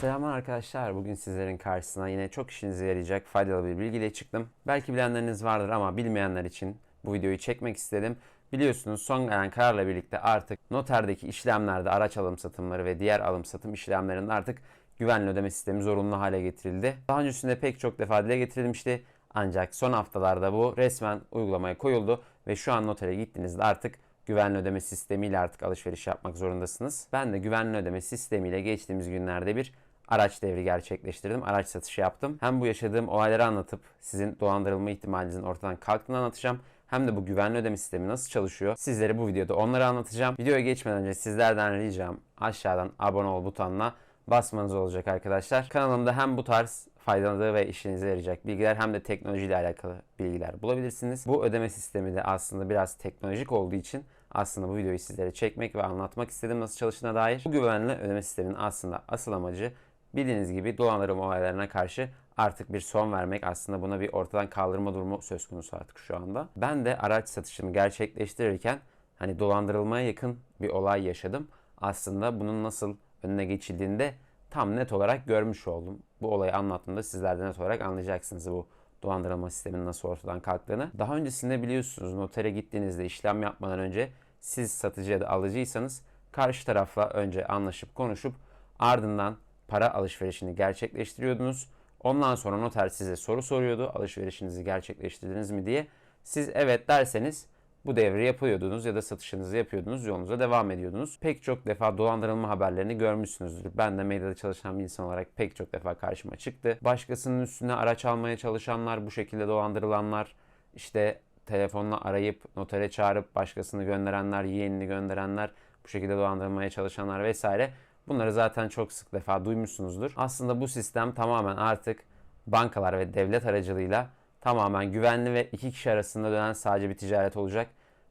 Selamlar arkadaşlar. Bugün sizlerin karşısına yine çok işinize yarayacak faydalı bir bilgiyle çıktım. Belki bilenleriniz vardır ama bilmeyenler için bu videoyu çekmek istedim. Biliyorsunuz son gelen kararla birlikte artık noterdeki işlemlerde araç alım satımları ve diğer alım satım işlemlerinde artık güvenli ödeme sistemi zorunlu hale getirildi. Daha öncesinde pek çok defa dile getirilmişti. Ancak son haftalarda bu resmen uygulamaya koyuldu ve şu an notere gittiğinizde artık güvenli ödeme sistemiyle artık alışveriş yapmak zorundasınız. Ben de güvenli ödeme sistemiyle geçtiğimiz günlerde bir araç devri gerçekleştirdim. Araç satışı yaptım. Hem bu yaşadığım olayları anlatıp sizin dolandırılma ihtimalinizin ortadan kalktığını anlatacağım. Hem de bu güvenli ödeme sistemi nasıl çalışıyor sizlere bu videoda onları anlatacağım. Videoya geçmeden önce sizlerden ricam aşağıdan abone ol butonuna basmanız olacak arkadaşlar. Kanalımda hem bu tarz faydalı ve işinize yarayacak bilgiler hem de teknolojiyle alakalı bilgiler bulabilirsiniz. Bu ödeme sistemi de aslında biraz teknolojik olduğu için aslında bu videoyu sizlere çekmek ve anlatmak istedim nasıl çalıştığına dair. Bu güvenli ödeme sisteminin aslında asıl amacı bildiğiniz gibi dolandırma olaylarına karşı artık bir son vermek aslında buna bir ortadan kaldırma durumu söz konusu artık şu anda. Ben de araç satışımı gerçekleştirirken hani dolandırılmaya yakın bir olay yaşadım. Aslında bunun nasıl önüne geçildiğinde tam net olarak görmüş oldum. Bu olayı anlattığımda sizler de net olarak anlayacaksınız bu dolandırılma sisteminin nasıl ortadan kalktığını. Daha öncesinde biliyorsunuz notere gittiğinizde işlem yapmadan önce siz satıcı ya da alıcıysanız karşı tarafla önce anlaşıp konuşup ardından para alışverişini gerçekleştiriyordunuz. Ondan sonra noter size soru soruyordu. Alışverişinizi gerçekleştirdiniz mi diye. Siz evet derseniz bu devri yapıyordunuz ya da satışınızı yapıyordunuz, yolunuza devam ediyordunuz. Pek çok defa dolandırılma haberlerini görmüşsünüzdür. Ben de medyada çalışan bir insan olarak pek çok defa karşıma çıktı. Başkasının üstüne araç almaya çalışanlar, bu şekilde dolandırılanlar, işte telefonla arayıp notere çağırıp başkasını gönderenler, yeğenini gönderenler, bu şekilde dolandırmaya çalışanlar vesaire. Bunları zaten çok sık defa duymuşsunuzdur. Aslında bu sistem tamamen artık bankalar ve devlet aracılığıyla tamamen güvenli ve iki kişi arasında dönen sadece bir ticaret olacak.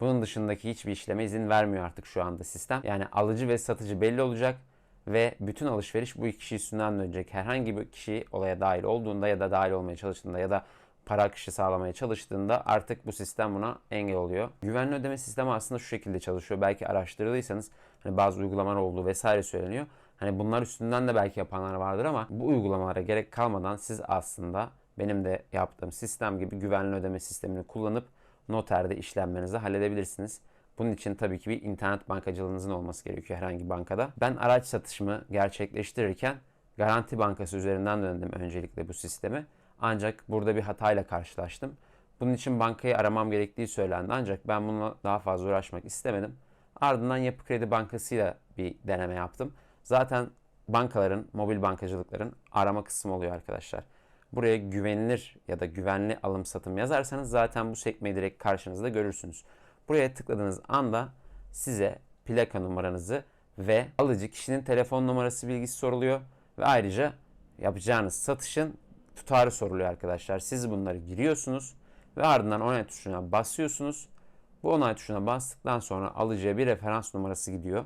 Bunun dışındaki hiçbir işleme izin vermiyor artık şu anda sistem. Yani alıcı ve satıcı belli olacak ve bütün alışveriş bu iki kişi üstünden dönecek. Herhangi bir kişi olaya dahil olduğunda ya da dahil olmaya çalıştığında ya da para akışı sağlamaya çalıştığında artık bu sistem buna engel oluyor. Güvenli ödeme sistemi aslında şu şekilde çalışıyor. Belki araştırdıysanız hani bazı uygulamalar olduğu vesaire söyleniyor. Hani bunlar üstünden de belki yapanlar vardır ama bu uygulamalara gerek kalmadan siz aslında benim de yaptığım sistem gibi güvenli ödeme sistemini kullanıp noterde işlemlerinizi halledebilirsiniz. Bunun için tabii ki bir internet bankacılığınızın olması gerekiyor herhangi bankada. Ben araç satışımı gerçekleştirirken Garanti Bankası üzerinden döndüm öncelikle bu sisteme. Ancak burada bir hatayla karşılaştım. Bunun için bankayı aramam gerektiği söylendi ancak ben bununla daha fazla uğraşmak istemedim. Ardından Yapı Kredi Bankası'yla bir deneme yaptım. Zaten bankaların, mobil bankacılıkların arama kısmı oluyor arkadaşlar. Buraya güvenilir ya da güvenli alım satım yazarsanız zaten bu sekmeyi direkt karşınızda görürsünüz. Buraya tıkladığınız anda size plaka numaranızı ve alıcı kişinin telefon numarası bilgisi soruluyor ve ayrıca yapacağınız satışın tutarı soruluyor arkadaşlar. Siz bunları giriyorsunuz ve ardından onay tuşuna basıyorsunuz. Bu onay tuşuna bastıktan sonra alıcıya bir referans numarası gidiyor.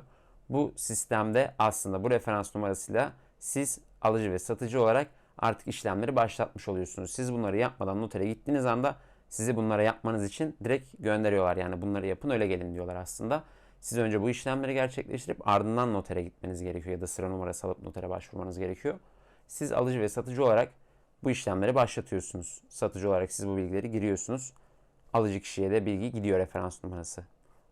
Bu sistemde aslında bu referans numarasıyla siz alıcı ve satıcı olarak artık işlemleri başlatmış oluyorsunuz. Siz bunları yapmadan notere gittiğiniz anda sizi bunlara yapmanız için direkt gönderiyorlar. Yani bunları yapın öyle gelin diyorlar aslında. Siz önce bu işlemleri gerçekleştirip ardından notere gitmeniz gerekiyor ya da sıra numarası alıp notere başvurmanız gerekiyor. Siz alıcı ve satıcı olarak bu işlemleri başlatıyorsunuz. Satıcı olarak siz bu bilgileri giriyorsunuz. Alıcı kişiye de bilgi gidiyor referans numarası.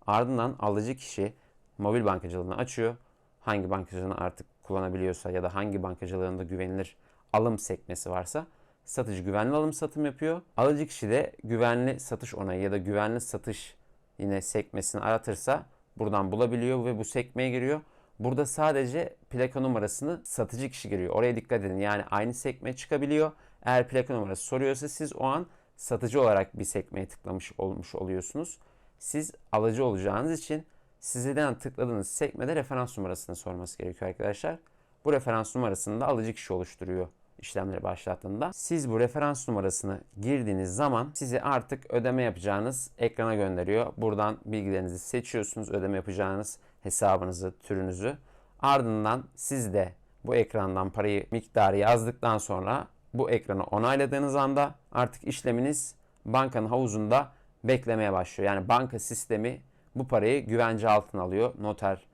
Ardından alıcı kişi mobil bankacılığını açıyor. Hangi bankacılığını artık kullanabiliyorsa ya da hangi bankacılığında güvenilir alım sekmesi varsa satıcı güvenli alım satım yapıyor. Alıcı kişi de güvenli satış onayı ya da güvenli satış yine sekmesini aratırsa buradan bulabiliyor ve bu sekmeye giriyor. Burada sadece plaka numarasını satıcı kişi giriyor. Oraya dikkat edin. Yani aynı sekmeye çıkabiliyor. Eğer plaka numarası soruyorsa siz o an satıcı olarak bir sekmeye tıklamış olmuş oluyorsunuz. Siz alıcı olacağınız için sizden tıkladığınız sekmede referans numarasını sorması gerekiyor arkadaşlar. Bu referans numarasını da alıcı kişi oluşturuyor işlemleri başlattığında. Siz bu referans numarasını girdiğiniz zaman sizi artık ödeme yapacağınız ekrana gönderiyor. Buradan bilgilerinizi seçiyorsunuz. Ödeme yapacağınız hesabınızı, türünüzü. Ardından siz de bu ekrandan parayı miktarı yazdıktan sonra bu ekranı onayladığınız anda artık işleminiz bankanın havuzunda beklemeye başlıyor. Yani banka sistemi bu parayı güvence altına alıyor. Noter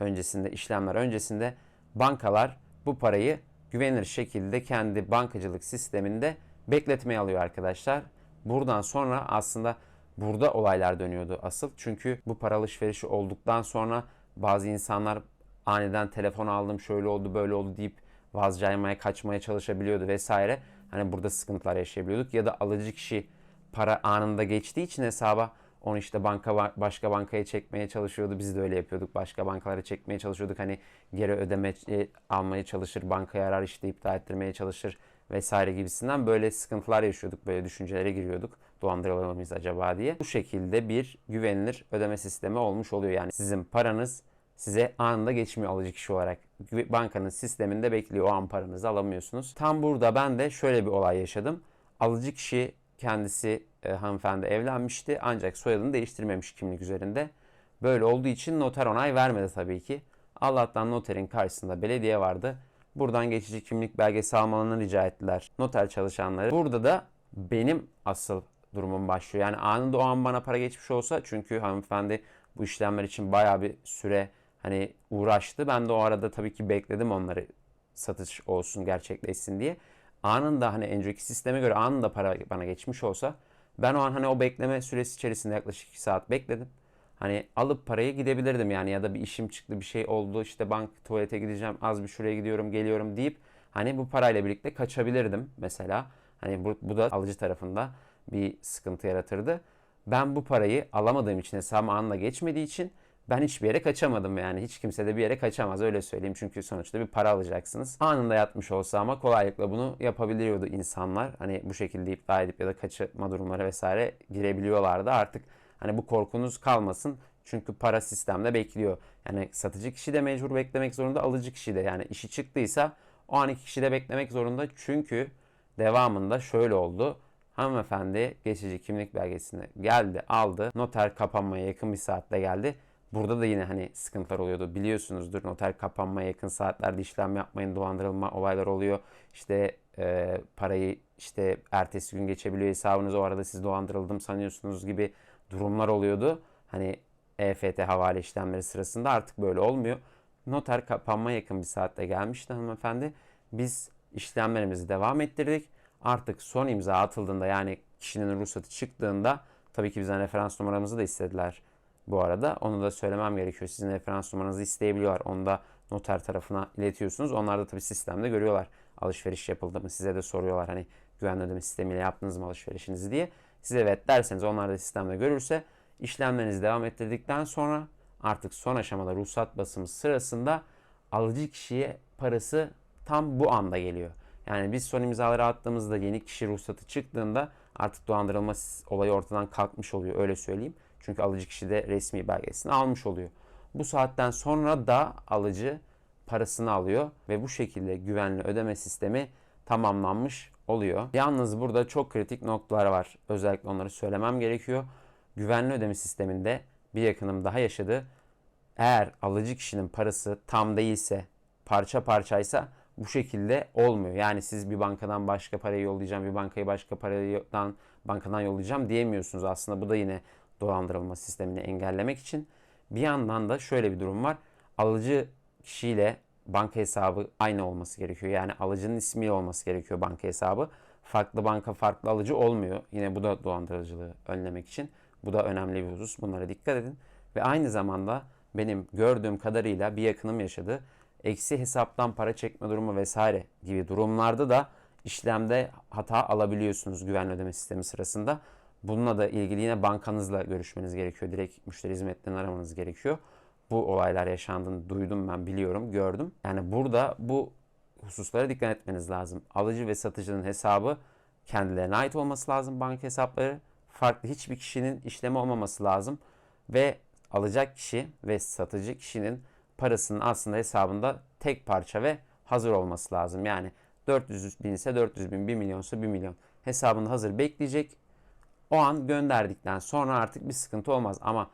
öncesinde, işlemler öncesinde bankalar bu parayı güvenilir şekilde kendi bankacılık sisteminde bekletmeye alıyor arkadaşlar. Buradan sonra aslında burada olaylar dönüyordu asıl. Çünkü bu para alışverişi olduktan sonra bazı insanlar aniden telefon aldım şöyle oldu böyle oldu deyip vazcaymaya kaçmaya çalışabiliyordu vesaire. Hani burada sıkıntılar yaşayabiliyorduk ya da alıcı kişi para anında geçtiği için hesaba onu işte banka başka bankaya çekmeye çalışıyordu. Biz de öyle yapıyorduk. Başka bankalara çekmeye çalışıyorduk. Hani geri ödeme e, almaya çalışır, bankaya arar işte iptal ettirmeye çalışır vesaire gibisinden böyle sıkıntılar yaşıyorduk. Böyle düşüncelere giriyorduk. Dolandırılır mıyız acaba diye. Bu şekilde bir güvenilir ödeme sistemi olmuş oluyor. Yani sizin paranız size anında geçmiyor alıcı kişi olarak. Bankanın sisteminde bekliyor. O an paranızı alamıyorsunuz. Tam burada ben de şöyle bir olay yaşadım. Alıcı kişi kendisi e, hanımefendi evlenmişti ancak soyadını değiştirmemiş kimlik üzerinde. Böyle olduğu için noter onay vermedi tabii ki. Allah'tan noterin karşısında belediye vardı. Buradan geçici kimlik belgesi almalarını rica ettiler noter çalışanları. Burada da benim asıl durumum başlıyor. Yani anında o an bana para geçmiş olsa çünkü hanımefendi bu işlemler için baya bir süre hani uğraştı. Ben de o arada tabii ki bekledim onları satış olsun gerçekleşsin diye. Anında hani önceki sisteme göre anında para bana geçmiş olsa ben o an hani o bekleme süresi içerisinde yaklaşık 2 saat bekledim. Hani alıp parayı gidebilirdim yani ya da bir işim çıktı bir şey oldu işte bank tuvalete gideceğim az bir şuraya gidiyorum geliyorum deyip hani bu parayla birlikte kaçabilirdim mesela. Hani bu, bu da alıcı tarafında bir sıkıntı yaratırdı. Ben bu parayı alamadığım için hesabım anında geçmediği için ben hiçbir yere kaçamadım yani. Hiç kimse de bir yere kaçamaz öyle söyleyeyim. Çünkü sonuçta bir para alacaksınız. Anında yatmış olsa ama kolaylıkla bunu yapabiliyordu insanlar. Hani bu şekilde iptal edip ya da kaçırma durumları vesaire girebiliyorlardı. Artık hani bu korkunuz kalmasın. Çünkü para sistemde bekliyor. Yani satıcı kişi de mecbur beklemek zorunda, alıcı kişi de. Yani işi çıktıysa o an iki kişi de beklemek zorunda. Çünkü devamında şöyle oldu. Hanımefendi geçici kimlik belgesini geldi, aldı. Noter kapanmaya yakın bir saatte geldi Burada da yine hani sıkıntılar oluyordu. Biliyorsunuzdur noter kapanmaya yakın saatlerde işlem yapmayın dolandırılma olaylar oluyor. İşte e, parayı işte ertesi gün geçebiliyor hesabınız o arada siz dolandırıldım sanıyorsunuz gibi durumlar oluyordu. Hani EFT havale işlemleri sırasında artık böyle olmuyor. Noter kapanma yakın bir saatte gelmişti hanımefendi. Biz işlemlerimizi devam ettirdik. Artık son imza atıldığında yani kişinin ruhsatı çıktığında tabii ki bizden referans numaramızı da istediler bu arada. Onu da söylemem gerekiyor. Sizin referans numaranızı isteyebiliyorlar. Onu da noter tarafına iletiyorsunuz. Onlar da tabii sistemde görüyorlar. Alışveriş yapıldı mı? Size de soruyorlar hani güvenli ödeme sistemiyle yaptınız mı alışverişinizi diye. Size evet derseniz onlar da sistemde görürse işlemlerinizi devam ettirdikten sonra artık son aşamada ruhsat basımı sırasında alıcı kişiye parası tam bu anda geliyor. Yani biz son imzaları attığımızda yeni kişi ruhsatı çıktığında artık dolandırılma olayı ortadan kalkmış oluyor öyle söyleyeyim. Çünkü alıcı kişi de resmi belgesini almış oluyor. Bu saatten sonra da alıcı parasını alıyor ve bu şekilde güvenli ödeme sistemi tamamlanmış oluyor. Yalnız burada çok kritik noktalar var. Özellikle onları söylemem gerekiyor. Güvenli ödeme sisteminde bir yakınım daha yaşadı. Eğer alıcı kişinin parası tam değilse, parça parçaysa bu şekilde olmuyor. Yani siz bir bankadan başka parayı yollayacağım, bir bankayı başka paradan bankadan yollayacağım diyemiyorsunuz. Aslında bu da yine dolandırılma sistemini engellemek için. Bir yandan da şöyle bir durum var. Alıcı kişiyle banka hesabı aynı olması gerekiyor. Yani alıcının ismiyle olması gerekiyor banka hesabı. Farklı banka farklı alıcı olmuyor. Yine bu da dolandırıcılığı önlemek için. Bu da önemli bir husus. Bunlara dikkat edin. Ve aynı zamanda benim gördüğüm kadarıyla bir yakınım yaşadı. Eksi hesaptan para çekme durumu vesaire gibi durumlarda da işlemde hata alabiliyorsunuz güvenli ödeme sistemi sırasında. Bununla da ilgili yine bankanızla görüşmeniz gerekiyor. Direkt müşteri hizmetlerini aramanız gerekiyor. Bu olaylar yaşandığını duydum ben biliyorum, gördüm. Yani burada bu hususlara dikkat etmeniz lazım. Alıcı ve satıcının hesabı kendilerine ait olması lazım banka hesapları. Farklı hiçbir kişinin işlemi olmaması lazım. Ve alacak kişi ve satıcı kişinin parasının aslında hesabında tek parça ve hazır olması lazım. Yani 400 bin ise 400 bin, 1 milyonsa 1 milyon hesabında hazır bekleyecek o an gönderdikten sonra artık bir sıkıntı olmaz. Ama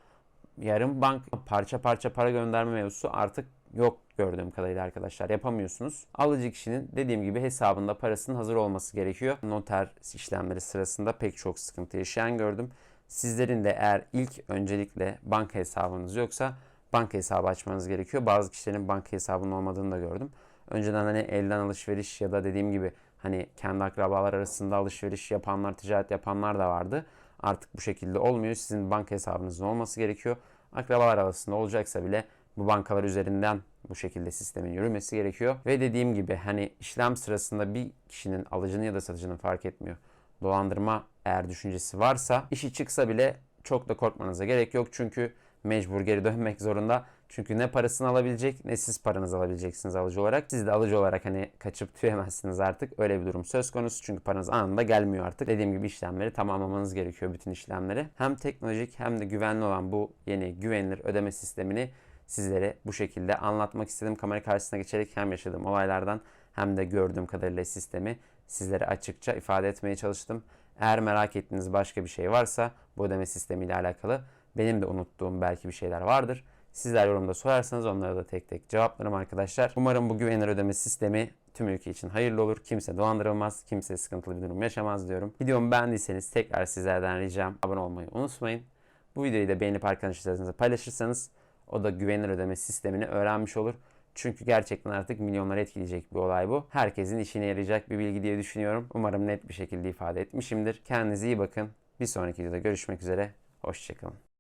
yarım bank parça parça para gönderme mevzusu artık yok gördüğüm kadarıyla arkadaşlar yapamıyorsunuz. Alıcı kişinin dediğim gibi hesabında parasının hazır olması gerekiyor. Noter işlemleri sırasında pek çok sıkıntı yaşayan gördüm. Sizlerin de eğer ilk öncelikle banka hesabınız yoksa banka hesabı açmanız gerekiyor. Bazı kişilerin banka hesabının olmadığını da gördüm. Önceden hani elden alışveriş ya da dediğim gibi hani kendi akrabalar arasında alışveriş yapanlar, ticaret yapanlar da vardı. Artık bu şekilde olmuyor. Sizin banka hesabınızın olması gerekiyor. Akrabalar arasında olacaksa bile bu bankalar üzerinden bu şekilde sistemin yürümesi gerekiyor. Ve dediğim gibi hani işlem sırasında bir kişinin alıcının ya da satıcının fark etmiyor. Dolandırma eğer düşüncesi varsa işi çıksa bile çok da korkmanıza gerek yok. Çünkü mecbur geri dönmek zorunda. Çünkü ne parasını alabilecek ne siz paranızı alabileceksiniz alıcı olarak. Siz de alıcı olarak hani kaçıp tüyemezsiniz artık. Öyle bir durum söz konusu. Çünkü paranız anında gelmiyor artık. Dediğim gibi işlemleri tamamlamanız gerekiyor bütün işlemleri. Hem teknolojik hem de güvenli olan bu yeni güvenilir ödeme sistemini sizlere bu şekilde anlatmak istedim. Kamera karşısına geçerek hem yaşadığım olaylardan hem de gördüğüm kadarıyla sistemi sizlere açıkça ifade etmeye çalıştım. Eğer merak ettiğiniz başka bir şey varsa bu ödeme sistemiyle alakalı benim de unuttuğum belki bir şeyler vardır. Sizler yorumda sorarsanız onlara da tek tek cevaplarım arkadaşlar. Umarım bu güvenilir ödeme sistemi tüm ülke için hayırlı olur. Kimse dolandırılmaz, kimse sıkıntılı bir durum yaşamaz diyorum. Videomu beğendiyseniz tekrar sizlerden ricam abone olmayı unutmayın. Bu videoyu da beğenip arkadaşlarınızla paylaşırsanız o da güvenilir ödeme sistemini öğrenmiş olur. Çünkü gerçekten artık milyonları etkileyecek bir olay bu. Herkesin işine yarayacak bir bilgi diye düşünüyorum. Umarım net bir şekilde ifade etmişimdir. Kendinize iyi bakın. Bir sonraki videoda görüşmek üzere. Hoşçakalın.